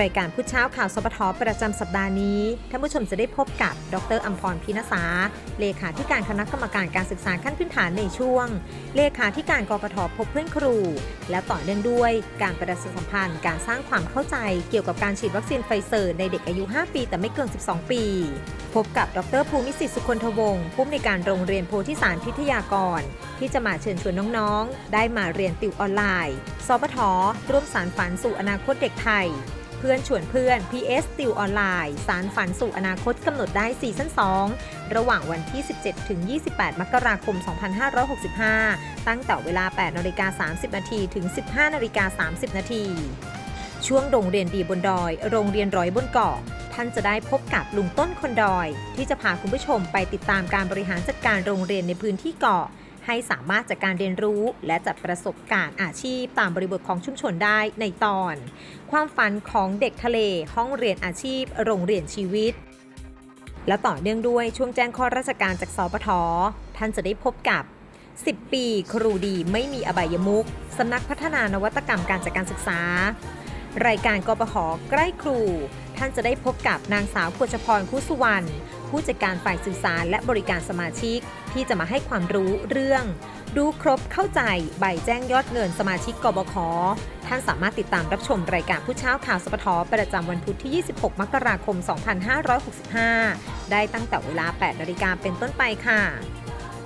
รายการผู้เช้าข่าวสปทประจำสัปดาห์นี้ ท่านผู้ชมจะได้พบกับ ดรอัมพรพินสา เลขาธิการคณะกรรมการการศึกษาขั้นพื้นฐานในช่วง เลขาธิการกกทพบเพื่อนครู และต่อเนื่องด้วยการประชาสัมพันธ์การสร้างความเข้าใจเกี่ยวกับการฉีดวัคซีนไฟเซอร์ในเด็กอายุ 5 ปี แต่ไม่เกิน 12 ปี พบกับ ดรภูมิสิทธิ์สุคนทวงศ์ผู้อำนวยการโรงเรียนโพธิสารพิทยากรที่จะมาเชิญชวนน้องๆ ได้มาเรียนติวออนไลน์สปทร่วมสารฝันสู่อนาคตเด็กไทย เพื่อนชวนเพื่อน PS ติวออนไลน์สารฝันสู่อนาคตกำหนดได้ซีซั่น2 ระหว่างวันที่ 17 ถึง 28 มกราคม 2565 ตั้งแต่เวลา 8นาฬิกา30 นาทีถึง 15นาฬิกา30 นาทีช่วงโรงเรียนดีบนดอย โรงเรียนร้อยบนเกาะ ท่านจะได้พบกับลุงต้นคนดอย ที่จะพาคุณผู้ชมไปติดตามการบริหารจัดการโรงเรียนในพื้นที่เกาะ ให้สามารถจัดการเรียนรู้ และจัดประสบการณ์อาชีพตามบริบทของชุมชนได้ในตอน ความฝันของเด็กทะเลห้องเรียนอาชีพ โรงเรียนชีวิต และต่อเนื่องด้วยช่วงแจ้งข้อราชการจากสปทท่านจะได้พบกับ 10 ปี ครูดีไม่มีอบายมุกสำนักพัฒนานวัตกรรมการจัดการศึกษา รายการกปหใกล้ครู ท่านจะได้พบกับนางสาวกวชพรคุสุวรรณ ผู้จัดการฝ่ายสื่อสารและบริการสมาชิก ที่จะมาให้ความรู้เรื่องดูครบเข้าใจใบแจ้งยอดเงินสมาชิกกบขท่านสามารถติดตามรับชมรายการผู้เช้าข่าวสปทประจำวันพุธที่ 26 มกราคม 2565 ได้ตั้งแต่เวลา 8 นาฬิกาเป็นต้นไปค่ะ